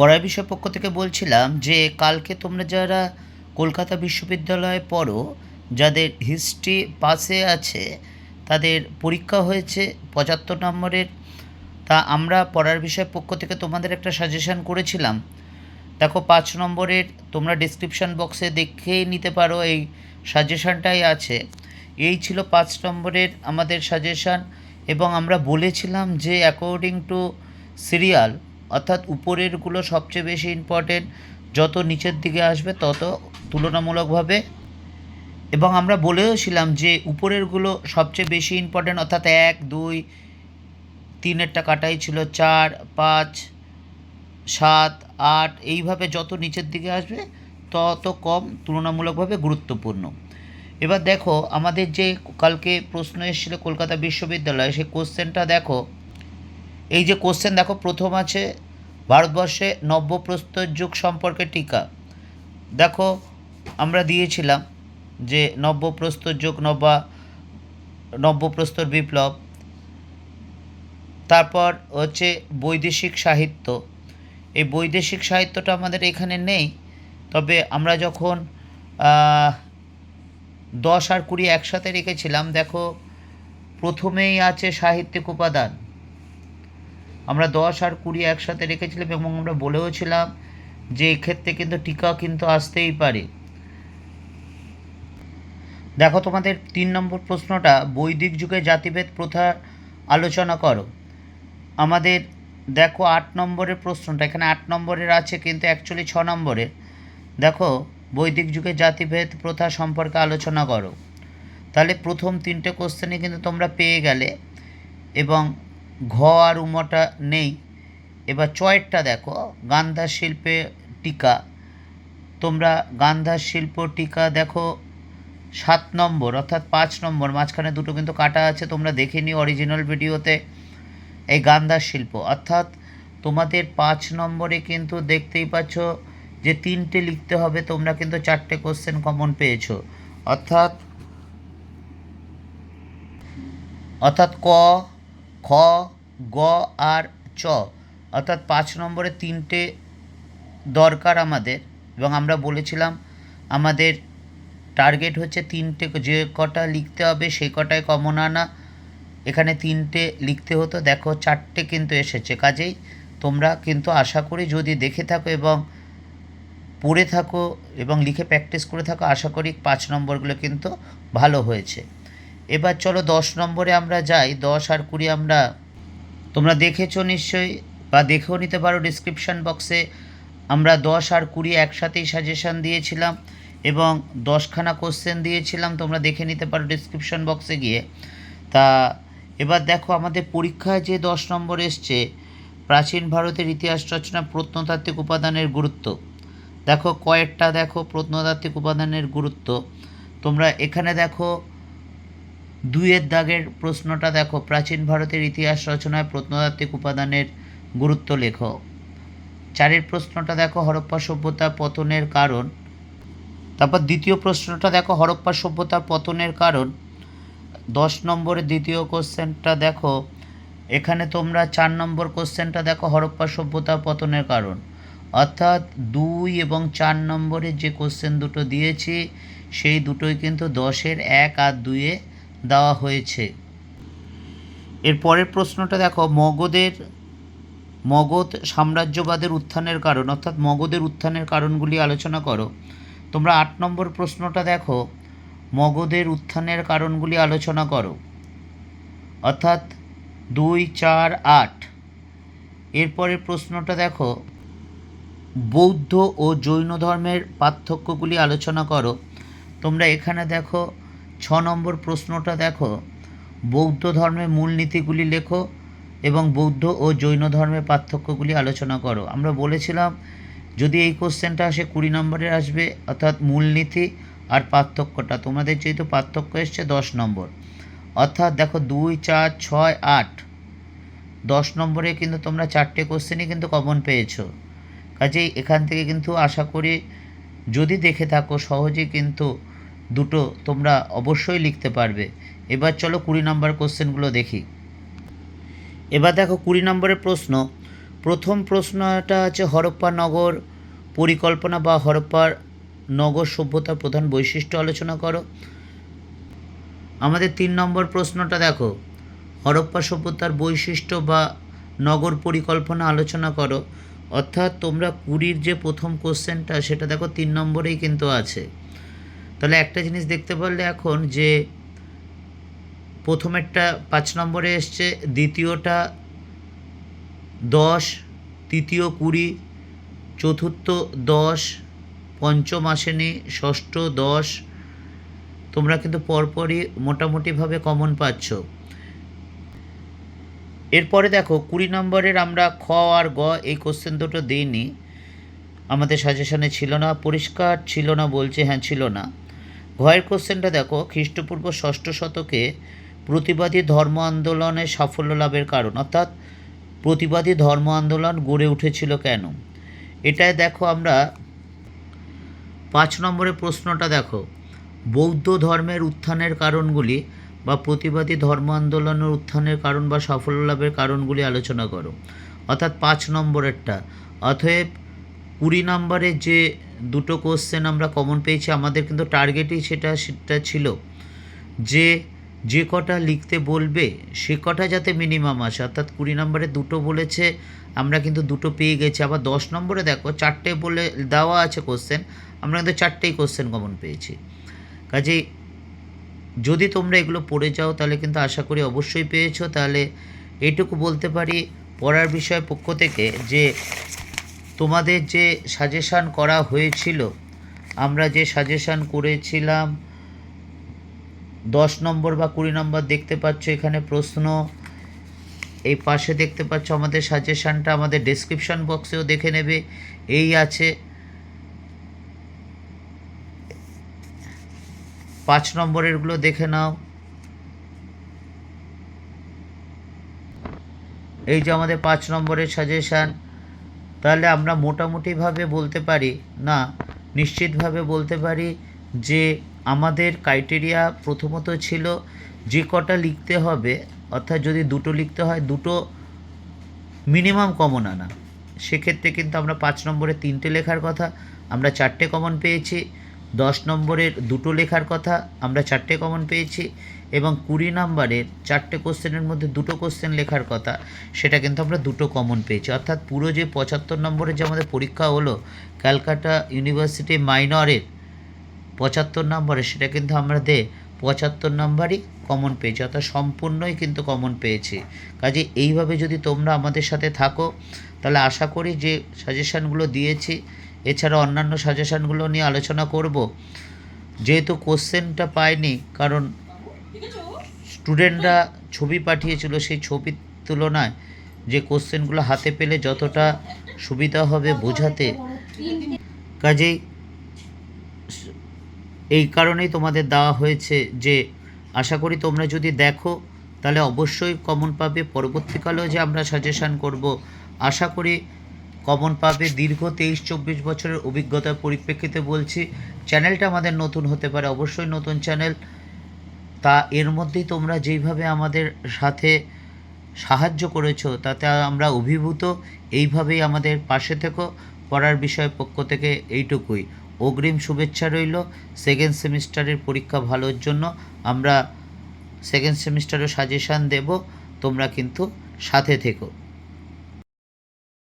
পড়ার বিষয় পক্ষ থেকে বলছিলাম যে, কালকে তোমরা যারা কলকাতা বিশ্ববিদ্যালয়ে পড়ো, যাদের হিস্ট্রি পাসে আছে, তাদের পরীক্ষা হয়েছে পঁচাত্তর নম্বরের, তা আমরা পড়ার বিষয় পক্ষ থেকে তোমাদের একটা সাজেশান করেছিলাম। দেখো, পাঁচ নম্বরের তোমরা ডিসক্রিপশান বক্সে দেখেই নিতে পারো, এই সাজেশানটাই আছে। এই ছিল পাঁচ নম্বরের আমাদের সাজেশান এবং আমরা বলেছিলাম যে অ্যাকর্ডিং টু সিরিয়াল অর্থাৎ উপরেরগুলো সবচেয়ে বেশি ইম্পর্টেন্ট যত নিচের দিকে আসবে তত তুলনামূলকভাবে। এবং আমরা বলেওছিলাম যে উপরেরগুলো সবচেয়ে বেশি ইম্পর্টেন্ট অর্থাৎ এক, দুই, তিনেরটা কাটাই ছিল চার, পাঁচ, সাত, আট, এইভাবে যত নিচের দিকে আসবে তত কম তুলনামূলকভাবে গুরুত্বপূর্ণ। এবার দেখো, আমাদের যে কালকে প্রশ্ন এসেছিল কলকাতা বিশ্ববিদ্যালয়ে, সেই কোশ্চেনটা দেখো এই যে কোশ্চেন দেখো প্রথম আছে, ভারতবর্ষে নব্যপ্রস্তর যুগ সম্পর্কে টিকা। দেখো, আমরা দিয়েছিলাম যে নব্যপ্রস্তর যুগ নব্বা নব্যপ্রস্তর বিপ্লব। তারপর হচ্ছে বৈদেশিক সাহিত্য। এই বৈদেশিক সাহিত্যটা আমাদের এখানে নেই, তবে আমরা যখন দশ আর কুড়ি একসাথে রেখেছিলাম, দেখো, প্রথমেই আছে সাহিত্যিক উপাদান। আমরা দশ আর কুড়ি একসাথে রেখেছিলাম এবং আমরা বলেওছিলাম যে এক্ষেত্রে কিন্তু টিকা কিন্তু আসতেই পারে। দেখো তোমাদের তিন নম্বর প্রশ্নটা, বৈদিক যুগে জাতিভেদ প্রথা আলোচনা করো। আমাদের দেখো আট নম্বরের প্রশ্নটা, এখানে আট নম্বরের আছে কিন্তু অ্যাকচুয়ালি ছ নম্বরের। দেখো, বৈদিক যুগে জাতিভেদ প্রথা সম্পর্কে আলোচনা করো। তাহলে প্রথম তিনটে কোশ্চেনে কিন্তু তোমরা পেয়ে গেলে এবং ঘ আর উমটা নেই। এবার চয়েরটা দেখো গান্ধার শিল্পে টিকা। তোমরা গান্ধার শিল্প টিকা দেখো সাত নম্বর, অর্থাৎ পাঁচ নম্বর, মাঝখানে দুটো কিন্তু কাটা আছে, তোমরা দেখে নিও অরিজিনাল ভিডিওতে এই গান্ধার শিল্প, অর্থাৎ তোমাদের পাঁচ নম্বরে কিন্তু দেখতেই পাচ্ছ যে তিনটে লিখতে হবে, তোমরা কিন্তু চারটে কোশ্চেন কমন পেয়েছ। অর্থাৎ অর্থাৎ ক খ, গ আর চ। অর্থাৎ পাঁচ নম্বরে তিনটে দরকার আমাদের এবং আমরা বলেছিলাম আমাদের টার্গেট হচ্ছে তিনটে, যে কটা লিখতে হবে সেই কটায় কমন আনা। এখানে তিনটে লিখতে হতো, দেখো চারটে কিন্তু এসেছে। কাজেই তোমরা কিন্তু আশা করি যদি দেখে থাকো এবং পড়ে থাকো এবং লিখে প্র্যাকটিস করে থাকো, আশা করি পাঁচ নম্বরগুলো কিন্তু ভালো হয়েছে। এবার চলো দশ নম্বরে আমরা যাই। দশ আর কুড়ি আমরা তোমরা দেখেছ নিশ্চয়ই বা দেখেও নিতে পারো ডিসক্রিপশান বক্সে আমরা দশ আর কুড়ি একসাথেই সাজেশান দিয়েছিলাম এবং দশখানা কোশ্চেন দিয়েছিলাম, তোমরা দেখে নিতে পারো ডিসক্রিপশান বক্সে গিয়ে। তা এবার দেখো আমাদের পরীক্ষায় যে দশ নম্বর এসছে, প্রাচীন ভারতের ইতিহাস রচনা প্রত্নতাত্ত্বিক উপাদানের গুরুত্ব। দেখো কয়েকটা দেখো প্রত্নতাত্ত্বিক উপাদানের গুরুত্ব। তোমরা এখানে দেখো দুইয়ের দাগের প্রশ্নটা দেখো। প্রাচীন ভারতের ইতিহাস রচনায় প্রত্নতাত্ত্বিক উপাদানের গুরুত্ব লেখো। চারের প্রশ্নটা দেখো, হরপ্পা সভ্যতা পতনের কারণ। তারপর দ্বিতীয় প্রশ্নটা দেখো, হরপ্পা সভ্যতা পতনের কারণ। দশ নম্বরের দ্বিতীয় কোশ্চেনটা দেখো, এখানে তোমরা চার নম্বর কোশ্চেনটা দেখো, হরপ্পা সভ্যতা পতনের কারণ। অর্থাৎ দুই এবং চার নম্বরের যে কোশ্চেন দুটো দিয়েছি, সেই দুটোই কিন্তু দশের এক আর দুইয়ে দেওয়া হয়েছে। এর পরের প্রশ্নটা দেখো, মগধের, মগধ সাম্রাজ্যবাদের উত্থানের কারণ, অর্থাৎ মগধের উত্থানের কারণগুলি আলোচনা করো। তোমরা আট নম্বর প্রশ্নটা দেখো, মগধের উত্থানের কারণগুলি আলোচনা করো। অর্থাৎ দুই, চার, আট। এরপরের প্রশ্নটা দেখো, বৌদ্ধ ও জৈন ধর্মের পার্থক্যগুলি আলোচনা করো। তোমরা এখানে দেখো ছ নম্বর প্রশ্নটা দেখো। বৌদ্ধ ধর্মের মূলনীতিগুলি লেখো এবং বৌদ্ধ ও জৈন ধর্মের পার্থক্যগুলি আলোচনা করো। আমরা বলেছিলাম, যদি এই কোশ্চেনটা আসে কুড়ি নম্বরে আসবে, অর্থাৎ মূলনীতি আর পার্থক্যটা। তোমাদের যেহেতু পার্থক্য এসছে দশ নম্বর। অর্থাৎ দেখো দুই, চার, ছয়, আট। দশ নম্বরে কিন্তু তোমরা চারটে কোশ্চেনই কিন্তু কমন পেয়েছ। কাজেই এখান থেকে কিন্তু আশা করি যদি দেখে থাকো, সহজেই কিন্তু দুটো তোমরা অবশ্যই লিখতে পারবে। এবার চলো কুড়ি নম্বর কোশ্চেনগুলো দেখি। এবার দেখো কুড়ি নম্বরের প্রশ্ন, প্রথম প্রশ্নটা আছে হরপ্পা নগর পরিকল্পনা বা হরপ্পার নগর সভ্যতার প্রধান বৈশিষ্ট্য আলোচনা করো। আমাদের তিন নম্বর প্রশ্নটা দেখো, হরপ্পা সভ্যতার বৈশিষ্ট্য বা নগর পরিকল্পনা আলোচনা করো। অর্থাৎ তোমরা কুড়ির যে প্রথম কোশ্চেনটা, সেটা দেখো তিন নম্বরেই কিন্তু আছে। তাহলে একটা জিনিস দেখতে পারলে এখন যে প্রথমেরটা পাঁচ নম্বরে এসছে, দ্বিতীয়টা দশ, তৃতীয় কুড়ি, চতুর্থ দশ পঞ্চম আসেনি ষষ্ঠ দশ, তোমরা কিন্তু পরপরই মোটামুটিভাবে কমন পাচ্ছ। এরপরে দেখো, কুড়ি নম্বরের আমরা খ আর গ এই কোশ্চেন দুটো দিইনি। আমাদের সাজেশনে ছিল না, পরিষ্কার ছিল না বলছে হ্যাঁ ছিল না। ঘয়ের কোশ্চেনটা দেখো, খ্রিস্টপূর্ব ষষ্ঠ শতকে প্রতিবাদী ধর্ম আন্দোলনের সাফল্য লাভের কারণ, অর্থাৎ প্রতিবাদী ধর্ম আন্দোলন গড়ে উঠেছিল কেন? এটায় দেখো আমরা পাঁচ নম্বরের প্রশ্নটা দেখো। বৌদ্ধ ধর্মের উত্থানের কারণগুলি বা প্রতিবাদী ধর্ম আন্দোলনের উত্থানের কারণ বা সাফল্য লাভের কারণগুলি আলোচনা করো। অর্থাৎ পাঁচ নম্বরেরটা। অতএব কুড়ি নম্বরের যে দুটো কোশ্চেন আমরা কমন পেয়েছি। আমাদের কিন্তু টার্গেটই সেটা সেটা ছিল যে যে কটা লিখতে বলবে, সে কটা যাতে মিনিমাম আসে। অর্থাৎ কুড়ি নম্বরে দুটো বলেছে, আমরা কিন্তু দুটো পেয়ে গেছি। আবার দশ নম্বরে দেখো, চারটে বলে দেওয়া আছে কোশ্চেন আমরা কিন্তু চারটেই কোশ্চেন কমন পেয়েছি। কাজেই যদি তোমরা এগুলো পড়ে যাও, তাহলে কিন্তু আশা করি অবশ্যই পেয়েছ। তাহলে এইটুকু বলতে পারি পড়ার বিষয় পক্ষ থেকে যে তোমাদের যে সাজেশান করা হয়েছিল, আমরা যে সাজেশান করেছিলাম, দশ নম্বর বা কুড়ি নম্বর দেখতে পাচ্ছ, এখানে প্রশ্ন, এই পাশে দেখতে পাচ্ছ আমাদের সাজেশানটা আমাদের ডেসক্রিপশন বক্সেও দেখে নেবে, এই আছে। পাঁচ নম্বরেরগুলো দেখে নাও। এই যে আমাদের পাঁচ নম্বরের সাজেশান তাহলে আমরা মোটামুটিভাবে বলতে পারি, না, নিশ্চিতভাবে বলতে পারি যে আমাদের ক্রাইটেরিয়া প্রথমত ছিল যে কটা লিখতে হবে, অর্থাৎ যদি দুটো লিখতে হয়, দুটো মিনিমাম কমন আনা। সেক্ষেত্রে কিন্তু আমরা পাঁচ নম্বরে তিনটে লেখার কথা, আমরা চারটে কমন পেয়েছি। দশ নম্বরের দুটো লেখার কথা আমরা চারটে কমন পেয়েছি এবং কুড়ি নম্বরের চারটে কোশ্চেনের মধ্যে দুটো কোশ্চেন লেখার কথা, সেটা কিন্তু আমরা দুটো কমন পেয়েছি। অর্থাৎ পুরো যে পঁচাত্তর নম্বরের যে আমাদের পরীক্ষা হলো, ক্যালকাটা ইউনিভার্সিটি মাইনরের পঁচাত্তর নম্বরে সেটা কিন্তু আমাদের পঁচাত্তর নম্বরই কমন পেয়েছি, অর্থাৎ সম্পূর্ণই কিন্তু কমন পেয়েছি। কাজে এইভাবে যদি তোমরা আমাদের সাথে থাকো, তাহলে আশা করি যে সাজেশানগুলো দিয়েছি। এছাড়া অন্যান্য সাজেশানগুলো নিয়ে আলোচনা করব। যেহেতু কোশ্চেনটা পাইনি, কারণ স্টুডেন্টরা ছবি পাঠিয়েছিল সেই ছবির তুলনায় যে কোশ্চেনগুলো হাতে পেলে যতটা সুবিধা হবে বোঝাতে। কাজেই এই কারণেই তোমাদের দেওয়া হয়েছে যে, আশা করি তোমরা যদি দেখো, তাহলে অবশ্যই কমন পাবে পরবর্তীকালেও যে আমরা সাজেশান করব, আশা করি কমন পাবে দীর্ঘ তেইশ, চব্বিশ বছরের অভিজ্ঞতার পরিপ্রেক্ষিতে বলছি, চ্যানেলটা আমাদের নতুন হতে পারে। অবশ্যই নতুন চ্যানেল। তা এর মধ্যেই তোমরা যেইভাবে আমাদের সাথে সাহায্য করেছ, তাতে আমরা অভিভূত। এইভাবেই আমাদের পাশে থেকো। পড়ার বিষয় পক্ষ থেকে এইটুকুই। অগ্রিম শুভেচ্ছা রইল। সেকেন্ড সেমিস্টারের পরীক্ষা ভালোর জন্য আমরা সেকেন্ড সেমিস্টারের সাজেশান দেব। তোমরা কিন্তু সাথে থেকো।